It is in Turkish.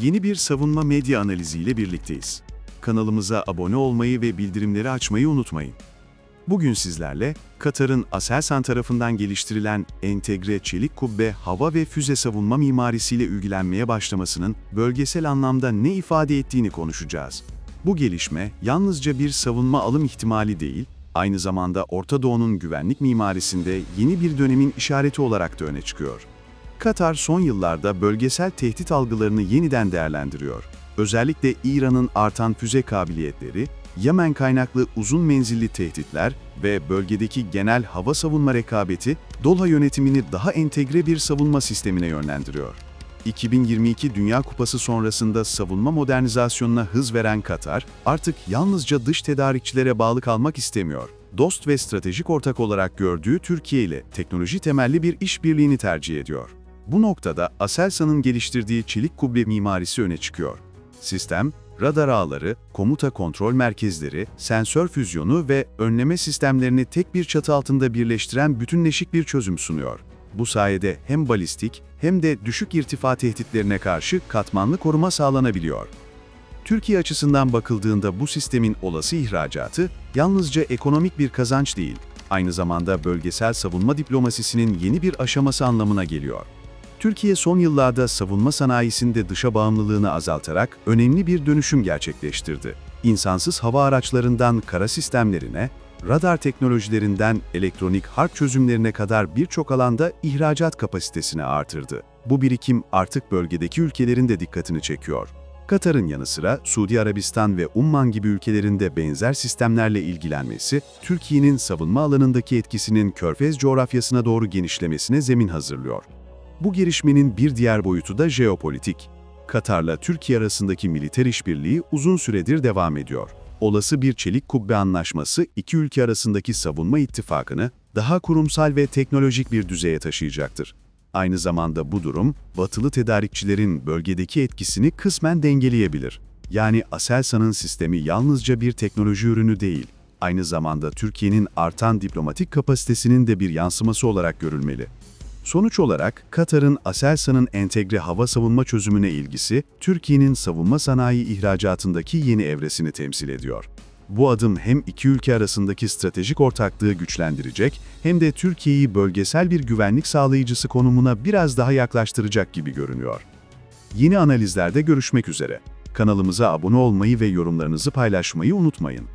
Yeni bir savunma medya analiziyle birlikteyiz. Kanalımıza abone olmayı ve bildirimleri açmayı unutmayın. Bugün sizlerle Katar'ın Aselsan tarafından geliştirilen entegre çelik kubbe hava ve füze savunma mimarisiyle ilgilenmeye başlamasının bölgesel anlamda ne ifade ettiğini konuşacağız. Bu gelişme yalnızca bir savunma alım ihtimali değil, aynı zamanda Orta Doğu'nun güvenlik mimarisinde yeni bir dönemin işareti olarak da öne çıkıyor. Katar son yıllarda bölgesel tehdit algılarını yeniden değerlendiriyor. Özellikle İran'ın artan füze kabiliyetleri, Yemen kaynaklı uzun menzilli tehditler ve bölgedeki genel hava savunma rekabeti, Doha yönetimini daha entegre bir savunma sistemine yönlendiriyor. 2022 Dünya Kupası sonrasında savunma modernizasyonuna hız veren Katar, artık yalnızca dış tedarikçilere bağlı kalmak istemiyor. Dost ve stratejik ortak olarak gördüğü Türkiye ile teknoloji temelli bir işbirliğini tercih ediyor. Bu noktada Aselsan'ın geliştirdiği çelik kubbe mimarisi öne çıkıyor. Sistem, radar ağları, komuta kontrol merkezleri, sensör füzyonu ve önleme sistemlerini tek bir çatı altında birleştiren bütünleşik bir çözüm sunuyor. Bu sayede hem balistik hem de düşük irtifa tehditlerine karşı katmanlı koruma sağlanabiliyor. Türkiye açısından bakıldığında bu sistemin olası ihracatı yalnızca ekonomik bir kazanç değil, aynı zamanda bölgesel savunma diplomasisinin yeni bir aşaması anlamına geliyor. Türkiye son yıllarda savunma sanayisinde dışa bağımlılığını azaltarak önemli bir dönüşüm gerçekleştirdi. İnsansız hava araçlarından kara sistemlerine, radar teknolojilerinden elektronik harp çözümlerine kadar birçok alanda ihracat kapasitesini artırdı. Bu birikim artık bölgedeki ülkelerin de dikkatini çekiyor. Katar'ın yanı sıra Suudi Arabistan ve Umman gibi ülkelerinde benzer sistemlerle ilgilenmesi, Türkiye'nin savunma alanındaki etkisinin Körfez coğrafyasına doğru genişlemesine zemin hazırlıyor. Bu gelişmenin bir diğer boyutu da jeopolitik. Katar'la Türkiye arasındaki militer işbirliği uzun süredir devam ediyor. Olası bir çelik kubbe anlaşması iki ülke arasındaki savunma ittifakını daha kurumsal ve teknolojik bir düzeye taşıyacaktır. Aynı zamanda bu durum, batılı tedarikçilerin bölgedeki etkisini kısmen dengeleyebilir. Yani Aselsan'ın sistemi yalnızca bir teknoloji ürünü değil, aynı zamanda Türkiye'nin artan diplomatik kapasitesinin de bir yansıması olarak görülmeli. Sonuç olarak Katar'ın Aselsan'ın entegre hava savunma çözümüne ilgisi, Türkiye'nin savunma sanayi ihracatındaki yeni evresini temsil ediyor. Bu adım hem iki ülke arasındaki stratejik ortaklığı güçlendirecek hem de Türkiye'yi bölgesel bir güvenlik sağlayıcısı konumuna biraz daha yaklaştıracak gibi görünüyor. Yeni analizlerde görüşmek üzere. Kanalımıza abone olmayı ve yorumlarınızı paylaşmayı unutmayın.